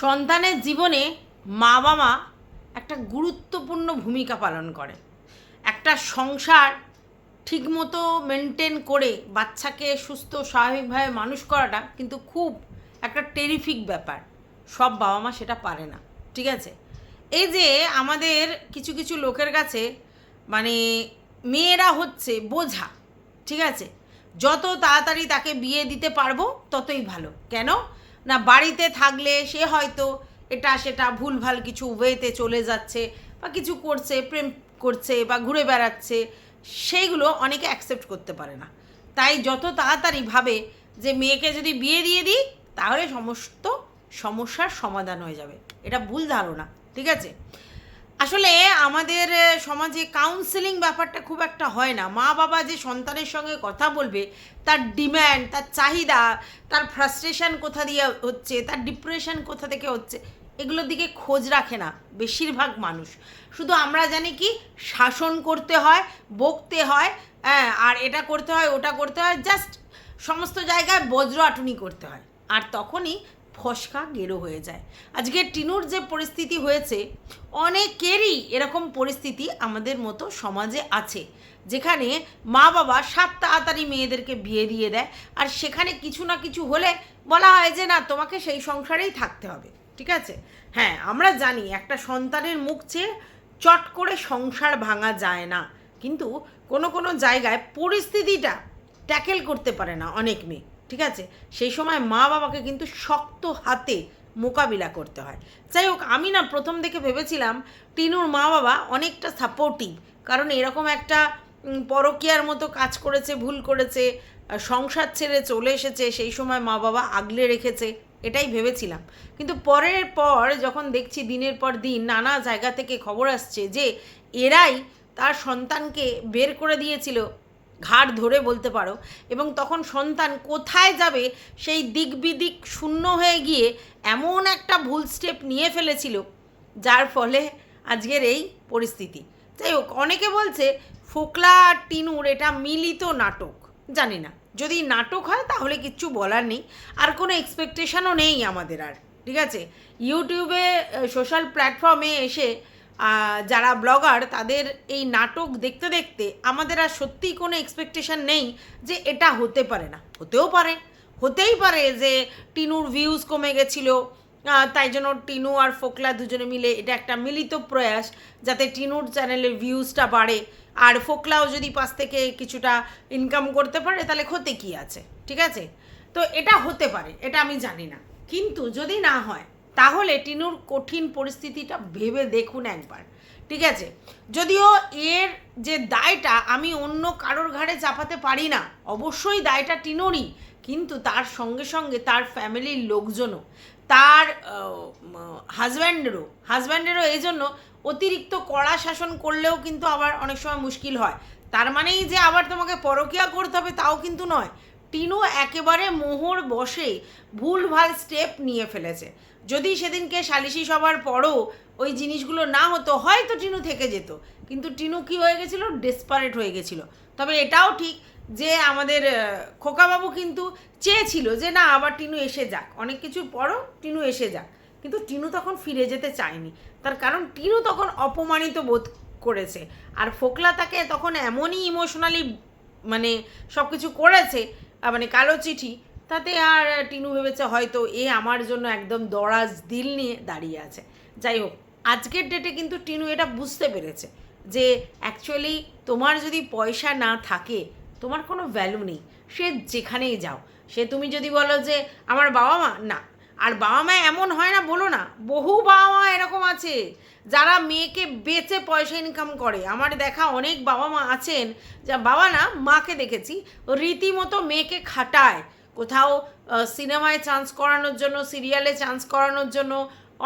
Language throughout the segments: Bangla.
সন্তানের জীবনে মা বাবা একটা গুরুত্বপূর্ণ ভূমিকা পালন করে। একটা সংসার ঠিকমতো মেনটেন করে বাচ্চাকে সুস্থ, স্বাভাবিকভাবে মানুষ করাটা কিন্তু খুব একটা টেরিফিক ব্যাপার। সব বাবা মা সেটা পারে না, ঠিক আছে? এই যে আমাদের কিছু কিছু লোকের কাছে মানে মেয়েরা হচ্ছে বোঝা, ঠিক আছে? যত তাড়াতাড়ি তাকে বিয়ে দিতে পারব ততই ভালো। কেন? না, বাড়িতে থাকলে সে হয়তো এটা সেটা ভুলভাল কিছু ওয়েতে চলে যাচ্ছে বা কিছু করছে, প্রেম করছে বা ঘুরে বেড়াচ্ছে, সেইগুলো অনেকে অ্যাকসেপ্ট করতে পারে না। তাই যত তাড়াতাড়ি ভাবে যে মেয়েকে যদি বিয়ে দিয়ে দিই, তাহলে সমস্ত সমস্যার সমাধান হয়ে যাবে। এটা ভুল ধারণা, ঠিক আছে? আসলে আমাদের সমাজে কাউন্সেলিং ব্যাপারটা খুব একটা হয় না। মা বাবা যে সন্তানের সঙ্গে কথা বলবে, তার ডিম্যান্ড তার চাহিদা, তার ফ্রাস্ট্রেশন কোথা দিয়ে হচ্ছে, তার ডিপ্রেশন কোথা থেকে হচ্ছে, এগুলোর দিকে খোঁজ রাখে না বেশিরভাগ মানুষ। শুধু আমরা জানি কি, শাসন করতে হয়, বকতে হয় হ্যাঁ আর এটা করতে হয়, ওটা করতে হয় জাস্ট সমস্ত জায়গায় বজ্র আটুনি করতে হয়। আর তখনই ফসকা গেরো হয়ে যায়। আজকে টিনুর যে পরিস্থিতি হয়েছে, অনেকেরই এরকম পরিস্থিতি আমাদের মতো সমাজে আছে, যেখানে মা বাবা সাত তাড়াতাড়ি মেয়েদেরকে বিয়ে দিয়ে দেয় আর সেখানে কিছু না কিছু হলে বলা হয় যে, না, তোমাকে সেই সংসারেই থাকতে হবে। ঠিক আছে? হ্যাঁ আমরা জানি একটা সন্তানের মুখ চেয়ে চট করে সংসার ভাঙা যায় না। কিন্তু কোনো কোনো জায়গায় পরিস্থিতিটা ট্যাকেল করতে পারে না অনেক মেয়ে। ঠিক আছে? সেই সময় মা বাবাকে কিন্তু শক্ত হাতে মোকাবিলা করতে হয়। যাই হোক, আমি না প্রথম দেখে ভেবেছিলাম টিনুর মা বাবা অনেকটা সাপোর্টিভ কারণ এরকম একটা পরকীয়ার মতো কাজ করেছে, ভুল করেছে সংসার ছেড়ে চলে এসেছে, সেই সময় মা বাবা আগলে রেখেছে, এটাই ভেবেছিলাম। কিন্তু পরের পর যখন দেখছি দিনের পর দিন নানা জায়গা থেকে খবর আসছে যে এরাই তার সন্তানকে বের করে দিয়েছিল ঘাড় ধরে বলতে পারো। এবং তখন সন্তান কোথায় যাবে সেই দিক বিদিক শূন্য হয়ে গিয়ে এমন একটা ভুল স্টেপ নিয়ে ফেলেছিল, যার ফলে আজকের এই পরিস্থিতি। যাই হোক, অনেকে বলছে ফোকলা আর টিনুর এটা মিলিত নাটক, জানি না। যদি নাটক হয় তাহলে কিচ্ছু বলার নেই, আর কোনো এক্সপেকটেশনও নেই আমাদের আর, ঠিক আছে? ইউটিউবে সোশ্যাল প্ল্যাটফর্মে এসে যারা ব্লগার, তাদের এই নাটক দেখতে দেখতে আমাদের আর সত্যিই কোনো এক্সপেকটেশন নেই যে এটা হতে পারে না। হতেও পারে, হতেই পারে যে টিনুর ভিউজ কমে গেছিল তাই জন্য টিনু আর ফোকলা দুজনে মিলে এটা একটা মিলিত প্রয়াস যাতে টিনুর চ্যানেলের ভিউজটা বাড়ে। আর ফোকলাও যদি পাশ থেকে কিছুটা ইনকাম করতে পারে, তাহলে ক্ষতি কী আছে? ঠিক আছে? তো এটা হতে পারে, এটা আমি জানি না। কিন্তু যদি না হয় তাহলে টিনুর কঠিন পরিস্থিতিটা ভেবে দেখুন একবার, ঠিক আছে? যদিও এর যে দায়টা আমি অন্য কারোর ঘাড়ে চাপাতে পারি না, অবশ্যই দায়টা টিনুরই, কিন্তু তার সঙ্গে সঙ্গে তার ফ্যামিলির লোকজনও, তার হাজব্যান্ডেরও হাজব্যান্ডেরও এই জন্য অতিরিক্ত কড়া শাসন করলেও কিন্তু আবার অনেক সময় মুশকিল হয়। তার মানেই যে আবার তোমাকে পরকিয়া করতে হবে তাও কিন্তু নয়। টিনু একেবারে মোহর বসে ভুলভাল স্টেপ নিয়ে ফেলেছে। যদি সেদিনকে সালিশি সবার পরও ওই জিনিসগুলো না হতো, হয়তো টিনু থেকে যেত। কিন্তু টিনু কি হয়ে গেছিল? ডেসপারেট হয়ে গেছিল। তবে এটাও ঠিক যে আমাদের খোকাবাবু কিন্তু চেয়েছিল যে না, আবার টিনু এসে যাক। অনেক কিছুর পরও টিনু এসে যাক। কিন্তু টিনু তখন ফিরে যেতে চায়নি। তার কারণ টিনু তখন অপমানিত বোধ করেছে। আর ফোকলা তাকে তখন এমনই ইমোশনালি মানে সব কিছু করেছে মানে কালো চিঠি তাতে আর টিনু ভেবেছে হয়তো এ আমার জন্য একদম দরাজ দিল নিয়ে দাঁড়িয়ে আছে। যাই হোক, আজকের ডেটে কিন্তু টিনু এটা বুঝতে পেরেছে যে অ্যাকচুয়ালি তোমার যদি পয়সা না থাকে, তোমার কোনো ভ্যালু নেই। সে যেখানেই যাও, সে তুমি যদি বলো যে আমার বাবা মা, না। আর বাবা মা এমন হয় না, বলো না, বহু বাবা মা এরকম আছে। যারা মেয়েকে বেচে পয়সা ইনকাম করে। আমার দেখা অনেক বাবা মা আছেন, যা বাবা না, মাকে দেখেছি, রীতিমতো মেয়েকে খাটায়। কোথাও সিনেমায় চান্স করানোর জন্য সিরিয়ালে চান্স করানোর জন্য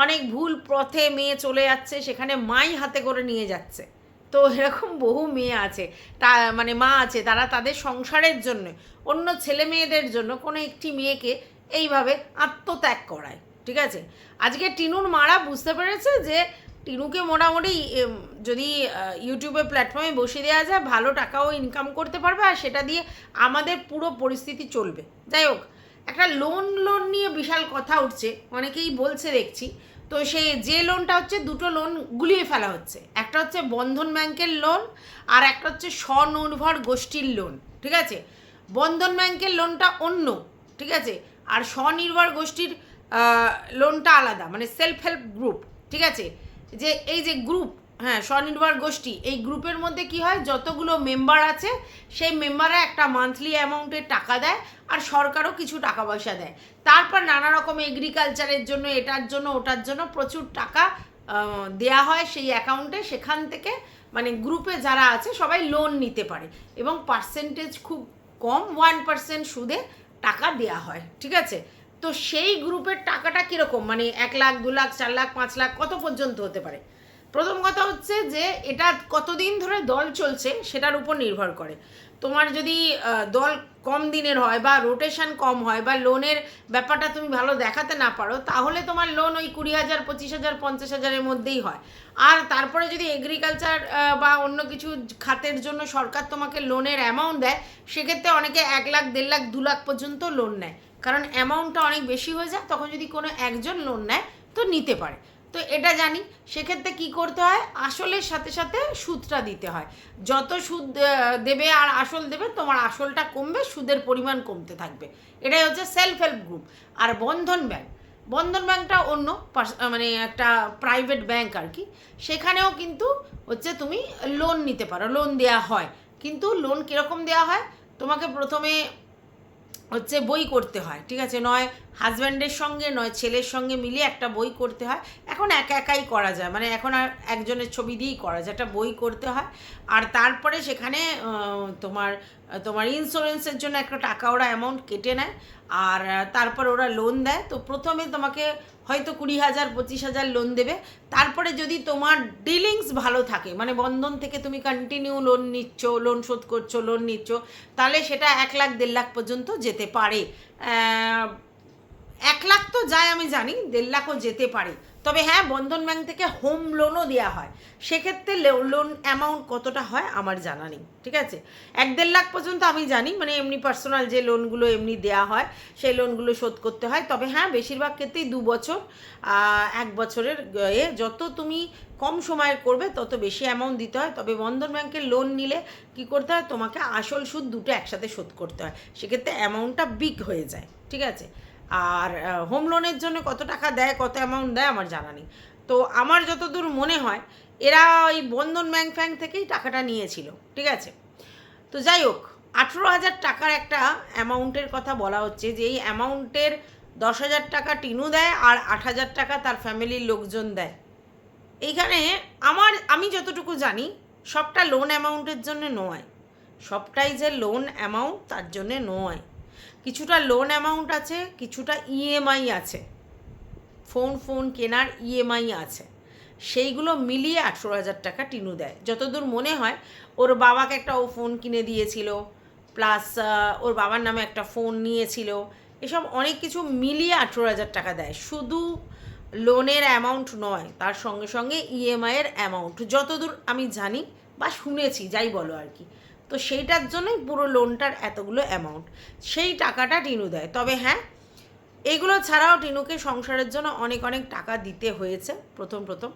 অনেক ভুল পথে মেয়ে চলে যাচ্ছে, সেখানে মাই হাতে করে নিয়ে যাচ্ছে। তো এরকম বহু মেয়ে আছে, তা মানে মা আছে, তারা তাদের সংসারের জন্য, অন্য ছেলে মেয়েদের জন্য কোনো একটি মেয়েকে এইভাবে আত্মত্যাগ করায়, ঠিক আছে? আজকে টিনুর মারা বুঝতে পেরেছে যে টিনুকে মোটামুটি যদি ইউটিউবে প্ল্যাটফর্মে বসিয়ে দেওয়া যায়, ভালো টাকাও ইনকাম করতে পারবে আর সেটা দিয়ে আমাদের পুরো পরিস্থিতি চলবে। যাই হোক, একটা লোন লোন নিয়ে বিশাল কথা উঠছে, অনেকেই বলছে দেখছি। তো সেই যে লোনটা হচ্ছে, দুটো লোন গুলিয়ে ফেলা হচ্ছে। একটা হচ্ছে বন্ধন ব্যাংকের লোন আর একটা হচ্ছে স্বনির্ভর গোষ্ঠীর লোন ঠিক আছে? বন্ধন ব্যাংকের লোনটা অন্য, ঠিক আছে? আর স্বনির্ভর গোষ্ঠীর লোনটা আলাদা মানে সেলফ হেল্প গ্রুপ ঠিক আছে? যে এই যে গ্রুপ হ্যাঁ স্বনির্ভর গোষ্ঠী, এই গ্রুপের মধ্যে কি হয়? যতগুলো মেম্বার আছে, সেই মেম্বাররা একটা মান্থলি অ্যামাউন্টের টাকা দেয় আর সরকারও কিছু টাকা পয়সা দেয়। তারপর নানা রকম এগ্রিকালচারের জন্য, এটার জন্য, ওটার জন্য প্রচুর টাকা দেয়া হয় সেই অ্যাকাউন্টে সেখান থেকে মানে গ্রুপে যারা আছে, সবাই লোন নিতে পারে এবং পার্সেন্টেজ খুব কম ওয়ান পার্সেন্ট সুদে টাকা দেয়া হয়। ঠিক আছে? তো সেই গ্রুপের টাকাটা কীরকম? মানে এক লাখ, দু লাখ, চার লাখ, পাঁচ লাখ, কত পর্যন্ত হতে পারে? প্রথম কথা হচ্ছে যে এটা কতদিন ধরে দল চলছে সেটার উপর নির্ভর করে। তোমার যদি দল কম দিনের হয় বা রোটেশন কম হয় বা লোনের ব্যাপারটা তুমি ভালো দেখাতে না পারো, তাহলে তোমার লোন ওই কুড়ি হাজার, পঁচিশ হাজার, পঞ্চাশ হাজারের মধ্যেই হয়। আর তারপরে যদি এগ্রিকালচার বা অন্য কিছু খাতের জন্য সরকার তোমাকে লোনের অ্যামাউন্ট দেয়, সেক্ষেত্রে অনেকে এক লাখ, দেড় লাখ, দু লাখ পর্যন্ত লোন নেয়। কারণ অ্যামাউন্টটা অনেক বেশি হয়ে যায়, তখন যদি কোনো একজন লোন নেয়, তো নিতে পারে। তো এটা জানি, সেক্ষেত্রে কি করতে হয়? আসলের সাথে সাথে সুদটা দিতে হয়। যত সুদ দেবে আর আসল দেবে, তোমার আসলটা কমবে, সুদের পরিমাণ কমতে থাকবে। এটাই হচ্ছে সেলফ হেল্প গ্রুপ আর বন্ধন ব্যাংক বন্ধন ব্যাংকটা অন্য মানে একটা প্রাইভেট ব্যাংক আর কি। সেখানেও কিন্তু হচ্ছে তুমি লোন নিতে পারো লোন দেওয়া হয়। কিন্তু লোন কীরকম দেওয়া হয়? তোমাকে প্রথমে হচ্ছে বই করতে হয়, ঠিক আছে? নয় হাজব্যান্ডের সঙ্গে, নয় ছেলের সঙ্গে মিলিয়ে একটা বই করতে হয়। এখন একা একাই করা যায় মানে এখন আর একজনের ছবি দিয়েই করা যায়, একটা বই করতে হয়। আর তারপরে সেখানে তোমার তোমার ইন্স্যুরেন্সের জন্য একটা টাকা ওরা অ্যামাউন্ট কেটে নেয়। আর, তারপর ওরা লোন দেয়। তো প্রথমে তোমাকে হয়তো কুড়ি হাজার, পঁচিশ হাজার লোন দেবে। তারপরে যদি তোমার ডিলিংস ভালো থাকে মানে বন্ধন থেকে তুমি কন্টিনিউ লোন নিচ্ছ লোন শোধ করছ লোন নিচ্ছ, তাহলে সেটা এক লাখ, দেড় লাখ পর্যন্ত যেতে পারে। এক লাখ তো যায় আমি জানি, দেড় লাখও যেতে পারে। তবে হ্যাঁ বন্ধন ব্যাংক থেকে হোম লোনও দেওয়া হয়। সেক্ষেত্রে লোন অ্যামাউন্ট কতটা হয় আমার জানা নেই, ঠিক আছে? এক দেড় লাখ পর্যন্ত আমি জানি মানে এমনি পার্সোনাল যে লোনগুলো এমনি দেওয়া হয়, সেই লোনগুলো শোধ করতে হয়। তবে হ্যাঁ বেশিরভাগ ক্ষেত্রেই দু বছর এক বছরের এ যত তুমি কম সময়ের করবে, তত বেশি অ্যামাউন্ট দিতে হয়। তবে বন্ধন ব্যাংকের লোন নিলে কি করতে হয়? তোমাকে আসল সুদ দুটো একসাথে শোধ করতে হয়। সেক্ষেত্রে অ্যামাউন্টটা বিগ হয়ে যায়, ঠিক আছে? আর হোম লোনের জন্য কত টাকা দেয়, কত অ্যামাউন্ট দেয় আমার জানা নেই। তো আমার যতদূর মনে হয়, এরা ওই বন্ধন ব্যাংক ফ্যাংক থেকেই টাকাটা নিয়েছিল, ঠিক আছে? তো যাই হোক, আঠেরো হাজার টাকার একটা অ্যামাউন্টের কথা বলা হচ্ছে, যে এই অ্যামাউন্টের দশ হাজার টাকা টিনু দেয় আর আট হাজার টাকা তার ফ্যামিলির লোকজন দেয়। এইখানে আমার, আমি যতটুকু জানি, সবটা লোন অ্যামাউন্টের জন্য নয়। সবটাই যে লোন অ্যামাউন্ট তার জন্যে নয়। কিছুটা লোন অ্যামাউন্ট আছে, কিছুটা ইএমআই আছে। ফোন ফোন কেনার ইএমআই আছে। সেইগুলো মিলিয়ে আঠেরো হাজার টাকা টিনু দেয়। যতদূর মনে হয়, ওর বাবাকে একটা ও ফোন কিনে দিয়েছিল প্লাস ওর বাবার নামে একটা ফোন নিয়েছিল। এসব অনেক কিছু মিলিয়ে আঠেরো হাজার টাকা দেয়। শুধু লোনের অ্যামাউন্ট নয়, তার সঙ্গে সঙ্গে ইএমআইয়ের অ্যামাউন্ট যতদূর আমি জানি বা শুনেছি, যাই বলো আর কি। তো সেইটার জন্যই পুরো লোনটার এতগুলো অ্যামাউন্ট সেই টাকাটা টিনু দেয়। তবে হ্যাঁ এগুলো ছাড়াও টিনুকে সংসারের জন্য অনেক অনেক টাকা দিতে হয়েছে প্রথম প্রথম।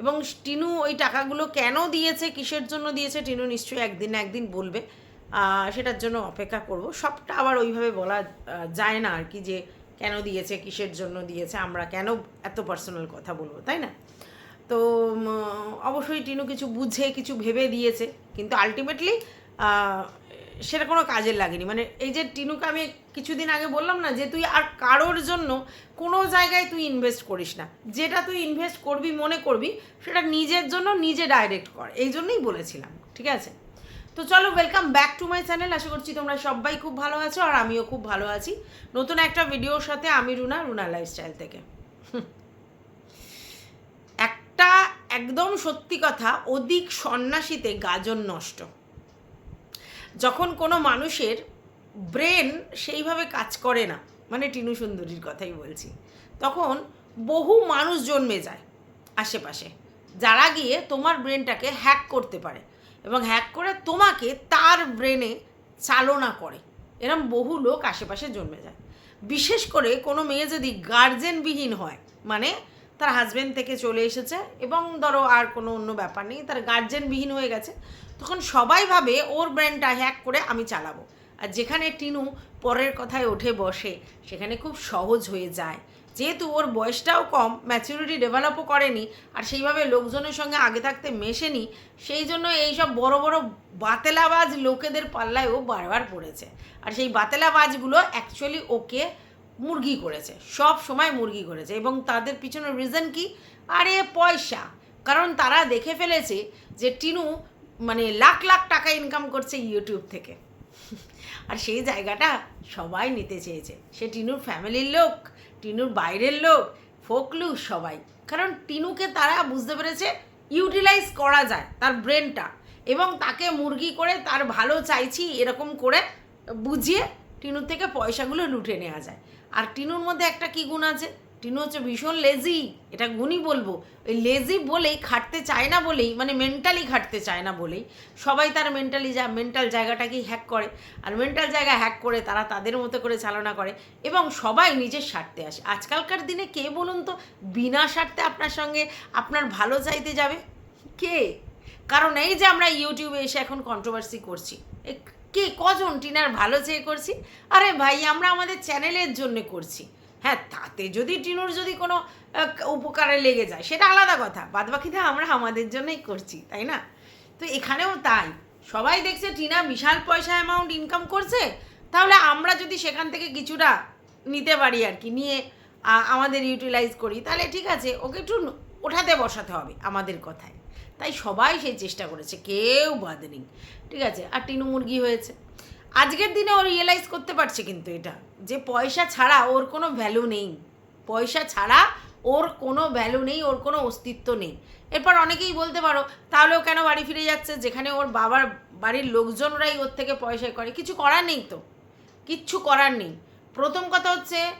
এবং টিনু ওই টাকাগুলো কেন দিয়েছে, কিসের জন্য দিয়েছে, টিনু নিশ্চয়ই একদিন না একদিন বলবে। সেটার জন্য অপেক্ষা করব। সবটা আবার ওইভাবে বলা যায় না আর কি যে কেন দিয়েছে, কিসের জন্য দিয়েছে, আমরা কেন এত পার্সোনাল কথা বলব, তাই না? তো অবশ্যই টিনু কিছু বুঝে, কিছু ভেবে দিয়েছে। কিন্তু আলটিমেটলি সেটা কোনো কাজের লাগেনি। মানে এই যে টিনুকে আমি কিছুদিন আগে বললাম না যে তুই আর কারোর জন্য কোনো জায়গায় তুই ইনভেস্ট করিস না। যেটা তুই ইনভেস্ট করবি, মনে করবি, সেটা নিজের জন্য নিজে ডাইরেক্ট কর। এই জন্যই বলেছিলাম, ঠিক আছে? তো চলো welcome back to my channel আশা করছি তোমরা সবাই খুব ভালো আছো আর আমিও খুব ভালো আছি। নতুন একটা ভিডিওর সাথে আমি রুনা রুনা লাইফস্টাইল থেকে। একটা একদম সত্যি কথা, অধিক সন্ন্যাসীতে গাজন নষ্ট। যখন কোনো মানুষের ব্রেন সেইভাবে কাজ করে না মানে টিনু সুন্দরীর কথাই বলছি, তখন বহু মানুষ জন্মে যায় আশেপাশে, যারা গিয়ে তোমার ব্রেনটাকে হ্যাক করতে পারে এবং হ্যাক করে তোমাকে তার ব্রেনে চালনা করে। এরম বহু লোক আশেপাশে জন্মে যায়। বিশেষ করে কোনো মেয়ে যদি গার্জেনবিহীন হয় মানে তার হাজবেন্ড থেকে চলে এসেছে এবং ধরো আর কোনো অন্য ব্যাপার নেই, তার গার্জেনবিহীন হয়ে গেছে তখন সবাই ভাবে ওর ব্র্যান্ডটা হ্যাক করে আমি চালাবো। আর যেখানে টিনু পরের কথায় ওঠে বসে, সেখানে খুব সহজ হয়ে যায়। যেহেতু ওর বয়সটাও কম ম্যাচুরিটি ডেভেলপও করেনি, আর সেইভাবে লোকজনের সঙ্গে আগে থাকতে মেশেনি, সেই জন্য এইসব বড় বড় বাতেলাবাজ লোকেদের পাল্লায় ও বারবার পড়েছে। আর সেই বাতেলাবাজগুলো অ্যাকচুয়ালি ওকে মুরগি করেছে, সব সময় মুরগি করেছে। এবং তাদের পিছনের রিজন কি? আরে পয়সা। কারণ তারা দেখে ফেলেছে যে টিনু মানে লাখ লাখ টাকা ইনকাম করছে ইউটিউব থেকে। আর সেই জায়গাটা সবাই নিতে চেয়েছে। সে টিনুর ফ্যামিলির লোক, টিনুর বাইরের লোক, ফোকলু সবাই। কারণ টিনুকে তারা বুঝতে পেরেছে ইউটিলাইজ করা যায় তার ব্রেনটা এবং তাকে মুরগি করে তার ভালো চাইছি এরকম করে বুঝিয়ে টিনুর থেকে পয়সাগুলো লুটে নেওয়া যায়। আর টিনুর মধ্যে একটা কি গুণ আছে? টিনু হচ্ছে ভীষণ লেজি এটা গুণই বলব। ওই লেজি বলেই খাটতে চায় না বলেই মানে মেন্টালি খাটতে চায় না বলেই, সবাই তার মেন্টালি যা মেন্টাল জায়গাটাকেই হ্যাক করে। আর মেন্টাল জায়গা হ্যাক করে তারা তাদের মতো করে চালনা করে এবং সবাই নিজের স্বার্থে আসে। আজকালকার দিনে কে বলুন তো, বিনা স্বার্থে আপনার সঙ্গে আপনার ভালো চাইতে যাবে? কে? কারণ এই যে আমরা ইউটিউবে এসে এখন কন্ট্রোভার্সি করছি। কে, কজন টিনার ভালো চেয়ে করছি? আরে ভাই, আমরা আমাদের চ্যানেলের জন্য করছি। হ্যাঁ তাতে যদি টিনুর যদি কোনো উপকারে লেগে যায়, সেটা আলাদা কথা। বাদ বাকিটা আমরা আমাদের জন্যই করছি, তাই না? তো এখানেও তাই। সবাই দেখছে টিনা বিশাল পয়সা অ্যামাউন্ট ইনকাম করছে, তাহলে আমরা যদি সেখান থেকে কিছুটা নিতে পারি আর কি, নিয়ে আমাদের ইউটিলাইজ করি, তাহলে ঠিক আছে, ওকে একটু ওঠাতে বসাতে হবে আমাদের কথায়। তাই সবাই সেই চেষ্টা করেছে, কেউ বাদ নেই। ঠিক আছে, আর টিনু মুরগি হয়েছে। আজকের দিনে ও রিয়েলাইজ করতে পারছে কিন্তু এটা। যে পয়সা ছাড়া ওর কোনো ভ্যালু নেই। পয়সা ছাড়া ওর কোনো ভ্যালু নেই, ওর কোনো অস্তিত্ব নেই। এরপর অনেকেই বলতে পারো তাহলেও কেন বাড়ি ফিরে যাচ্ছে? যেখানে ওর বাবার বাড়ির লোকজনরাই ওর থেকে পয়সা করে। কিছু করার নেই তো। কিচ্ছু করার নেই। প্রথম কথা হচ্ছে,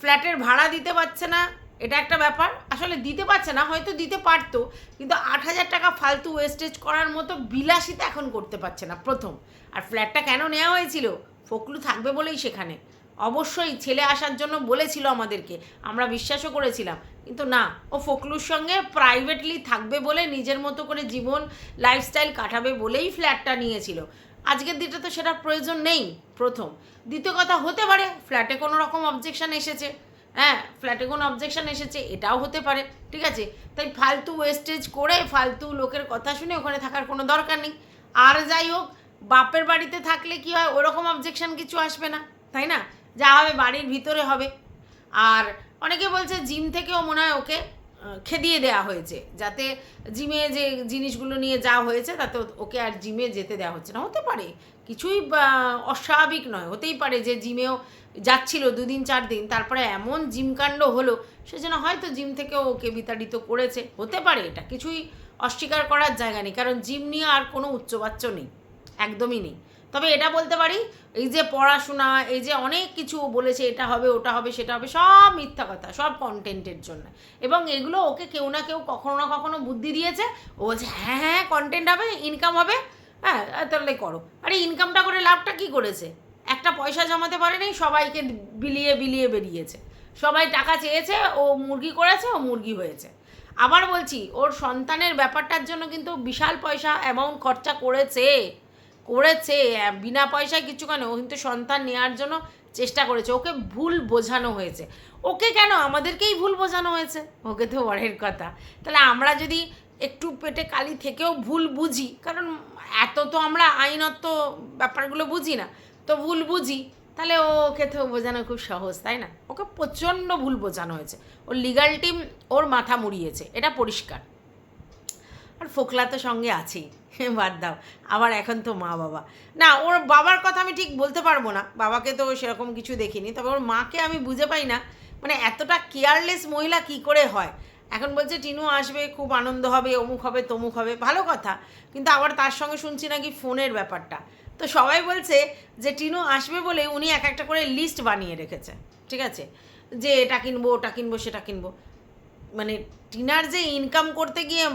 ফ্ল্যাটের ভাড়া দিতে পারছে না। এটা একটা ব্যাপার। আসলে দিতে পারছে না, হয়তো দিতে পারতো, কিন্তু আট হাজার টাকা ফালতু ওয়েস্টেজ করার মতো বিলাসিতা এখন করতে পারছে না প্রথম। আর ফ্ল্যাটটা কেন নেওয়া হয়েছিল? ফকলু থাকবে বলেই সেখানে। অবশ্যই ছেলে আসার জন্য বলেছিল আমাদেরকে, আমরা বিশ্বাসও করেছিলাম। কিন্তু না, ও ফকলুর সঙ্গে প্রাইভেটলি থাকবে বলে নিজের মতো করে জীবন লাইফস্টাইল কাটাবে বলেই ফ্ল্যাটটা নিয়েছিল। আজকের দিনে তো সেটা প্রয়োজন নেই, প্রথম। দ্বিতীয় কথা, হতে পারে ফ্ল্যাটে কোনো রকম অবজেকশন এসেছে। হ্যাঁ ফ্ল্যাটে কোনো অবজেকশন এসেছে, এটাও হতে পারে, ঠিক আছে? তাই ফালতু ওয়েস্টেজ করে, ফালতু লোকের কথা শুনে ওখানে থাকার কোনো দরকার নেই। আর যাই হোক, বাপের বাড়িতে থাকলে কি হয়, ওরকম অবজেকশন কিছু আসবে না, তাই না? যা হবে বাড়ির ভিতরে হবে। আর অনেকে বলছে জিম থেকেও মনে হয় ওকে খেদিয়ে দেওয়া হয়েছে। যাতে জিমে যে জিনিসগুলো নিয়ে যা হয়েছে, তাতে ওকে আর জিমে যেতে দেওয়া হচ্ছে না। হতে পারে, কিছুই অস্বাভাবিক নয়, হতেই পারে যে জিমেও যাচ্ছিল দুদিন চার দিন তারপরে এমন জিমকাণ্ড হলো সেজন্য হয়তো জিম থেকেও ওকে বিতাড়িত করেছে। হতে পারে এটা, কিছুই অস্বীকার করার জায়গা নেই, কারণ জিম নিয়ে আর কোনো উচ্চবাচ্য নেই, একদমই নেই। তবে এটা বলতে পারি, এই যে পড়াশোনা, এই যে অনেক কিছু বলেছে, এটা হবে, ওটা হবে, সেটা হবে, সব মিথ্যা কথা, সব কন্টেন্টের জন্য। এবং এগুলো ওকে কেউ না কেউ কখনো না কখনো বুদ্ধি দিয়েছে। ও বলছে হ্যাঁ হ্যাঁ কন্টেন্ট হবে ইনকাম হবে হ্যাঁ তাহলে করো। আরে ইনকামটা করে লাভটা কি করেছে? একটা পয়সা জমাতে পারেনি, সবাইকে বিলিয়ে বিলিয়ে বেরিয়েছে। সবাই টাকা চেয়েছে, ও মুরগি করেছে, ও মুরগি হয়েছে। আবার বলছি, ওর সন্তানের ব্যাপারটার জন্য কিন্তু বিশাল পয়সা অ্যামাউন্ট খরচা করেছে। করেছে বিনা পয়সায় কিছু কেন ও কিন্তু সন্তান নেওয়ার জন্য চেষ্টা করেছে। ওকে ভুল বোঝানো হয়েছে। ওকে কেন? আমাদেরকেই ভুল বোঝানো হয়েছে। ওকে তো বড়ের কথা। তাহলে আমরা যদি একটু পেটে কালি থেকেও ভুল বুঝি, কারণ এত তো আমরা আইনত ব্যাপারগুলো বুঝি না, তো ভুল বুঝি, তাহলে ওকে তো বোঝানো খুব সহজ, তাই না? ওকে প্রচণ্ড ভুল বোঝানো হয়েছে। ওর লিগাল টিম ওর মাথা মুড়িয়েছে। এটা পরিষ্কার। আর ফোকলা তো সঙ্গে আছেই বাদ দাও। আবার এখন তো মা বাবা। না, ওর বাবার কথা আমি ঠিক বলতে পারব না। বাবাকে তো সেরকম কিছু দেখিনি। তবে ওর মাকে আমি বুঝে পাই না। মানে এতটা কেয়ারলেস মহিলা কি করে হয়? এখন বলছে, টিনু আসবে, খুব আনন্দ হবে, অমুক হবে, তমুক হবে। ভালো কথা। কিন্তু আবার তার সঙ্গে শুনছি নাকি ফোনের ব্যাপারটা। তো সবাই বলছে যে, টিনু আসবে বলে উনি এক একটা করে লিস্ট বানিয়ে রেখেছে। ঠিক আছে? যে, এটা কিনবো, ওটা কিনবো, সেটা কিনবো। মানে টিনার যে ইনকাম করতে গিয়ে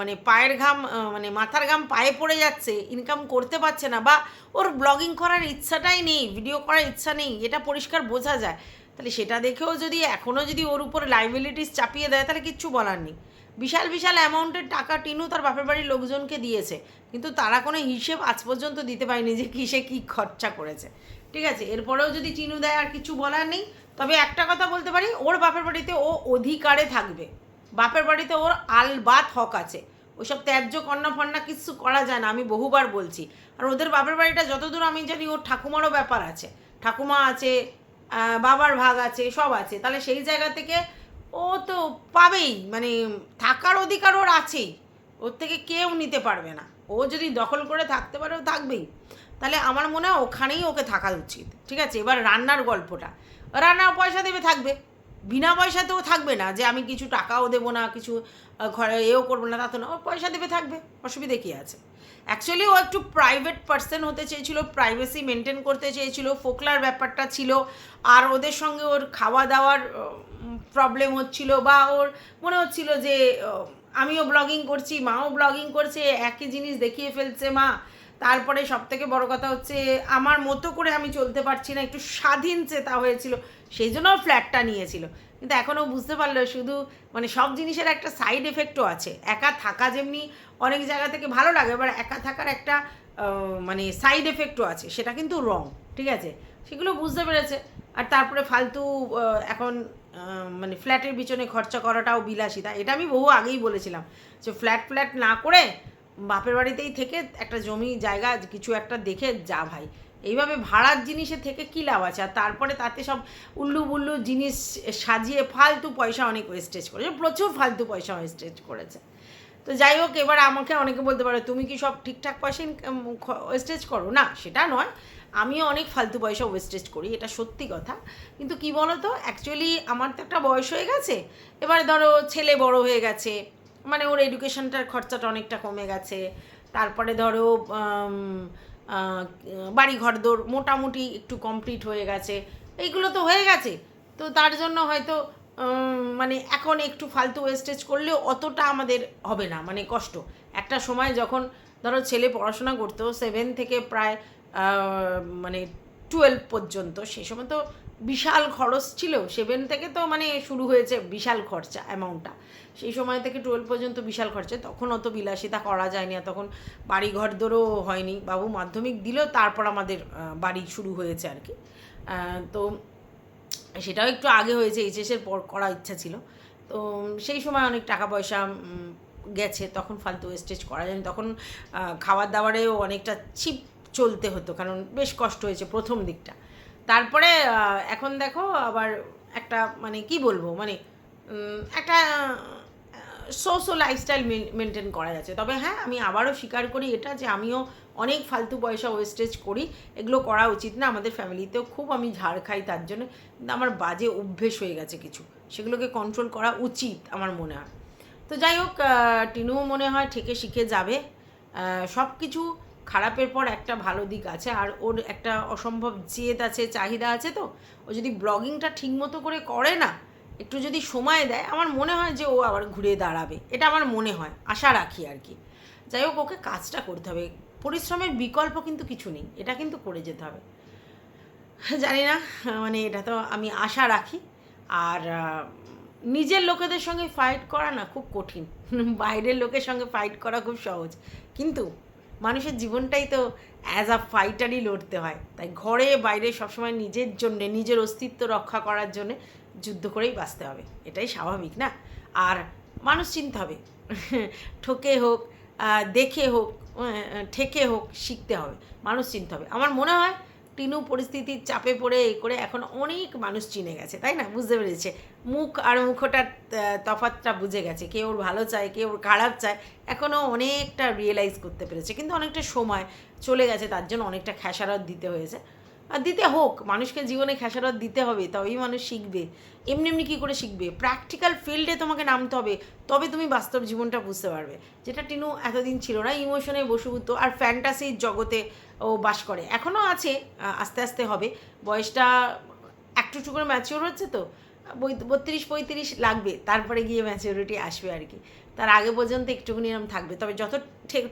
মানে পায়ের ঘাম মানে মাথার ঘাম পায়ে পড়ে যাচ্ছে ইনকাম করতে পারছে না বা ওর ব্লগিং করার ইচ্ছাটাই নেই ভিডিও করার ইচ্ছা নেই, এটা পরিষ্কার বোঝা যায়। তাহলে সেটা দেখেও যদি এখনও যদি ওর উপর লাইবিলিটিস চাপিয়ে দেয়, তাহলে কিচ্ছু বলার নেই। বিশাল বিশাল অ্যামাউন্টের টাকা টিনু তার বাপের বাড়ির লোকজনকে দিয়েছে, কিন্তু তারা কোনো হিসেব আজ পর্যন্ত দিতে পারেনি যে কিসে কী খরচা করেছে। ঠিক আছে, এরপরেও যদি টিনু দেয় আর কিছু বলার নেই তবে একটা কথা বলতে পারি, ওর বাপের বাড়িতে ও অধিকারে থাকবে। বাপের বাড়িতে ওর আলবাত হক আছে। ওইসব ত্যায্য কন্যা ফন্যা কিছু করা যায় না, আমি বহুবার বলছি। আর ওদের বাপের বাড়িটা যতদূর আমি জানি, ওর ঠাকুমারও ব্যাপার আছে। ঠাকুমা আছে বাবার ভাগ আছে, সব আছে। তাহলে সেই জায়গা থেকে ও তো পাবেই মানে থাকার অধিকার ওর আছেই। ওর থেকে কেউ নিতে পারবে না। ও যদি দখল করে থাকতে পারে, ও থাকবেই। তাহলে আমার মনে হয় ওখানেই ওকে থাকা উচিত। ঠিক আছে, এবার রান্নার গল্পটা। রান্নার পয়সা দেবে থাকবে। বিনা পয়সাতেও থাকবে না যে আমি কিছু টাকাও দেবো না, কিছু ঘরে এও করব না, তা তো না। ও পয়সা দেবে থাকবে, অসুবিধে কী আছে? অ্যাকচুয়ালি ও একটু প্রাইভেট পার্সন হতে চেয়েছিল প্রাইভেসি মেনটেন করতে চেয়েছিল, ফোকলার ব্যাপারটা ছিল, আর ওদের সঙ্গে ওর খাওয়া দাওয়ার প্রবলেম হচ্ছিল, বা ওর মনে হচ্ছিল যে আমিও ব্লগিং করছি, মাও ব্লগিং করছে, একই জিনিস দেখিয়ে ফেলছে মা। তারপরে সব থেকে বড় কথা হচ্ছে, আমার মতো করে আমি চলতে পারছি না, একটু স্বাধীন চেতা হয়েছিল, সেই জন্য ফ্ল্যাটটা নিয়েছিল। কিন্তু এখনও বুঝতে পারল, শুধু মানে সব জিনিসের একটা সাইড এফেক্টও আছে। একা থাকা যেমনি অনেক জায়গা থেকে ভালো লাগে এবার একা থাকার একটা মানে সাইড এফেক্টও আছে, সেটা কিন্তু রং ঠিক আছে? সেগুলো বুঝতে পেরেছে। আর তারপরে ফালতু এখন মানে ফ্ল্যাটের পিছনে খরচা করাটাও বিলাসিতা, এটা আমি বহু আগেই বলেছিলাম যে ফ্ল্যাট ফ্ল্যাট না করে বাপের বাড়িতেই থেকে একটা জমি, জায়গা, কিছু একটা দেখে যা ভাই। এইভাবে ভাড়ার জিনিসে থেকে কী লাভ আছে? আর তারপরে তাতে সব উল্লু বুল্লু জিনিস সাজিয়ে ফালতু পয়সা অনেক ওয়েস্টেজ করেছে প্রচুর ফালতু পয়সা ওয়েস্টেজ করেছে। তো যাই হোক, এবার আমাকে অনেকে বলতে পারে, তুমি কি সব ঠিকঠাক পয়সা ওয়েস্টেজ করো? না, সেটা নয়। আমিও অনেক ফালতু পয়সা ওয়েস্টেজ করি, এটা সত্যি কথা। কিন্তু কি বলো তো অ্যাকচুয়ালি আমার তো একটা বয়স হয়ে গেছে। এবার ধরো ছেলে বড় হয়ে গেছে মানে ওর এডুকেশনটার খরচাটা অনেকটা কমে গেছে। তারপরে ধরো বাড়ি ঘরদোর মোটামুটি একটু কমপ্লিট হয়ে গেছে। এইগুলো তো হয়ে গেছে। তো তার জন্য হয়তো মানে এখন একটু ফালতু ওয়েস্টেজ করলেও অতটা আমাদের হবে না মানে কষ্ট। একটা সময় যখন ধরো ছেলে পড়াশোনা করতো সেভেন থেকে প্রায় মানে টুয়েলভ পর্যন্ত সেই সময় তো বিশাল খরচ ছিল, সেভেন থেকে তো মানে শুরু হয়েছে বিশাল খরচা অ্যামাউন্টটা সেই সময় থেকে টুয়েলভ পর্যন্ত বিশাল খরচা, তখন অত বিলাসিতা করা যায়নি আর তখন বাড়ি ঘর দরও হয়নি। বাবু মাধ্যমিক দিলেও তারপর আমাদের বাড়ি শুরু হয়েছে আর কি। তো সেটাও একটু আগে হয়েছে এইচএসের পর করার ইচ্ছা ছিল। তো সেই সময় অনেক টাকা পয়সা গেছে, তখন ফালতু ওয়েস্টেজ করা যায়নি। তখন খাবার দাবারেও অনেকটা চিপ চলতে হতো, কারণ বেশ কষ্ট হয়েছে প্রথম দিকটা। তারপরে এখন দেখো আবার একটা মানে কি বলব মানে একটা সোসো লাইফস্টাইল মেনটেন করা যাচ্ছে। তবে হ্যাঁ আমি আবারও স্বীকার করি এটা যে আমিও অনেক ফালতু পয়সা ওয়েস্টেজ করি, এগুলো করা উচিত না। আমাদের ফ্যামিলিতেও খুব আমি ঝাড় খাই তার জন্য, কিন্তু আমার বাজে অভ্যেস হয়ে গেছে কিছু। সেগুলোকে কন্ট্রোল করা উচিত আমার মনে হয়। তো যাই হোক টিনুও মনে হয় থেকে শিখে যাবে। সব কিছু খারাপের পর একটা ভালো দিক আছে, আর ওর একটা অসম্ভব জেদ আছে, চাহিদা আছে তো, ও যদি ব্লগিংটা ঠিকমতো করে করে না, একটু যদি সময় দেয়, আমার মনে হয় যে ও আবার ঘুরে দাঁড়াবে, এটা আমার মনে হয়, আশা রাখি আর কি। যাই হোক, ওকে কাজটা করতে হবে, পরিশ্রমের বিকল্প কিন্তু কিছু নেই, এটা কিন্তু করে যেতে হবে। জানি না মানে এটা তো আমি আশা রাখি, আর নিজের লোকেদের সঙ্গে ফাইট করা না খুব কঠিন, বাইরের লোকের সঙ্গে ফাইট করা খুব সহজ, কিন্তু মানুষের জীবনটাই তো অ্যাজ আ ফাইটারই লড়তে হয়। তাই ঘরে, বাইরে সবসময় নিজের জন্যে, নিজের অস্তিত্ব রক্ষা করার জন্যে যুদ্ধ করেই বাঁচতে হবে। এটাই স্বাভাবিক, না? আর মানুষ চিনতে হবে। ঠকে হোক দেখে হোক ঠেকে হোক, শিখতে হবে। মানুষ চিনতে হবে। আমার মনে হয় টিনু পরিস্থিতির চাপে পড়ে এ করে এখন অনেক মানুষ চিনে গেছে, তাই না? বুঝতে পেরেছে। মুখ আর মুখটার তফাতটা বুঝে গেছে। কেউ ওর ভালো চায় কেউ ওর খারাপ চায়, এখনও অনেকটা রিয়েলাইজ করতে পেরেছে। কিন্তু অনেকটা সময় চলে গেছে, তার জন্য অনেকটা খেসারত দিতে হয়েছে। আর দিতে হোক, মানুষকে জীবনে খেসারত দিতে হবে, তবেই মানুষ শিখবে। এমনি এমনি কী করে শিখবে? প্র্যাকটিক্যাল ফিল্ডে তোমাকে নামতে হবে, তবে তুমি বাস্তব জীবনটা বুঝতে পারবে। যেটা টিনু এতদিন ছিল না ইমোশনে বসুভূত আর ফ্যান্টাসির জগতে ও বাস করে। এখনও আছে আস্তে আস্তে হবে। বয়সটা একটু একটু করে ম্যাচিওর হচ্ছে তো বত্রিশ পঁয়ত্রিশ লাগবে, তারপরে গিয়ে ম্যাচিউরিটি আসবে আর কি। তার আগে পর্যন্ত একটুখানি এরম থাকবে, তবে যত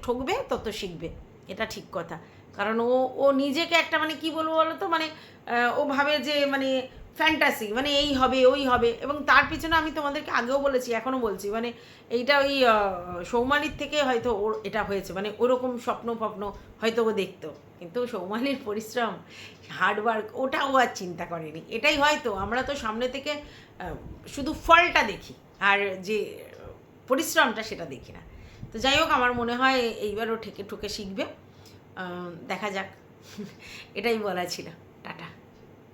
ঠকবে তত শিখবে, এটা ঠিক কথা। কারণ ও ও নিজেকে একটা মানে কি বলব বলো তো মানে ও ভাবে যে মানে ফ্যান্টাসি মানে এই হবে, ওই হবে। এবং তার পিছনে আমি তোমাদেরকে আগেও বলেছি, এখনও বলছি মানে এইটা ওই সৌমালির থেকে হয়তো ওর এটা হয়েছে মানে ওরকম স্বপ্ন ফপ্ন হয়তো ও দেখতো। কিন্তু সৌমালির পরিশ্রম হার্ডওয়ার্ক ওটা ও আর চিন্তা করেনি। এটাই হয়তো, আমরা তো সামনে থেকে শুধু ফলটা দেখি, আর যে পরিশ্রমটা সেটা দেখি না। তো যাই হোক, আমার মনে হয় এইবারও ঠেকে ঠুকে শিখবে। দেখা যাক। এটাই বলা ছিল।